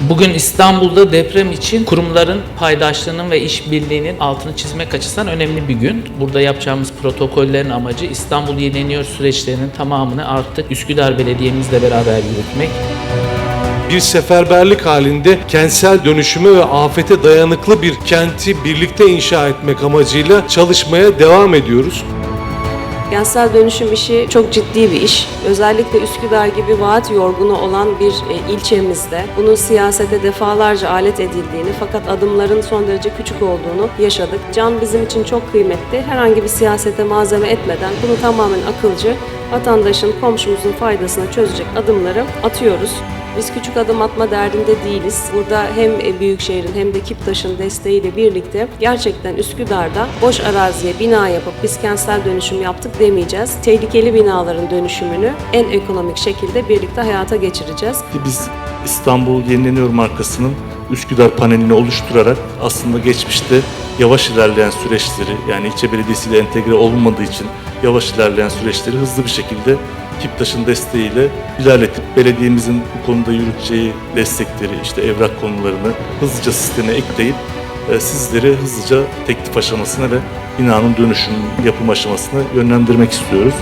Bugün İstanbul'da deprem için kurumların paydaşlığının ve işbirliğinin altını çizmek açısından önemli bir gün. Burada yapacağımız protokollerin amacı İstanbul Yenileniyor süreçlerinin tamamını artık Üsküdar Belediye'mizle beraber yürütmek. bir seferberlik halinde kentsel dönüşüme ve afete dayanıklı bir kenti birlikte inşa etmek amacıyla çalışmaya devam ediyoruz. Kentsel dönüşüm işi çok ciddi bir iş. Özellikle Üsküdar gibi vaat yorgunu olan bir e, ilçemizde bunun siyasete defalarca alet edildiğini fakat adımların son derece küçük olduğunu yaşadık. Can bizim için çok kıymetli. Herhangi bir siyasete malzeme etmeden bunu tamamen akılcı, vatandaşın, komşumuzun faydasına çözecek adımları atıyoruz. Biz küçük adım atma derdinde değiliz. Burada hem e, Büyükşehir'in hem de Kiptaş'ın desteğiyle birlikte gerçekten Üsküdar'da boş araziye bina yapıp biz kentsel dönüşüm yaptık demeyeceğiz. Tehlikeli binaların dönüşümünü en ekonomik şekilde birlikte hayata geçireceğiz. Biz İstanbul Yenileniyor markasının Üsküdar panelini oluşturarak aslında geçmişte yavaş ilerleyen süreçleri yani ilçe belediyesiyle entegre olunmadığı için yavaş ilerleyen süreçleri hızlı bir şekilde Kiptaş'ın desteğiyle ilerletip belediyemizin bu konuda yürüteceği destekleri işte evrak konularını hızlıca sisteme ekleyip e, sizleri hızlıca teklif aşamasına ve binanın dönüşüm yapım aşamasına yönlendirmek istiyoruz.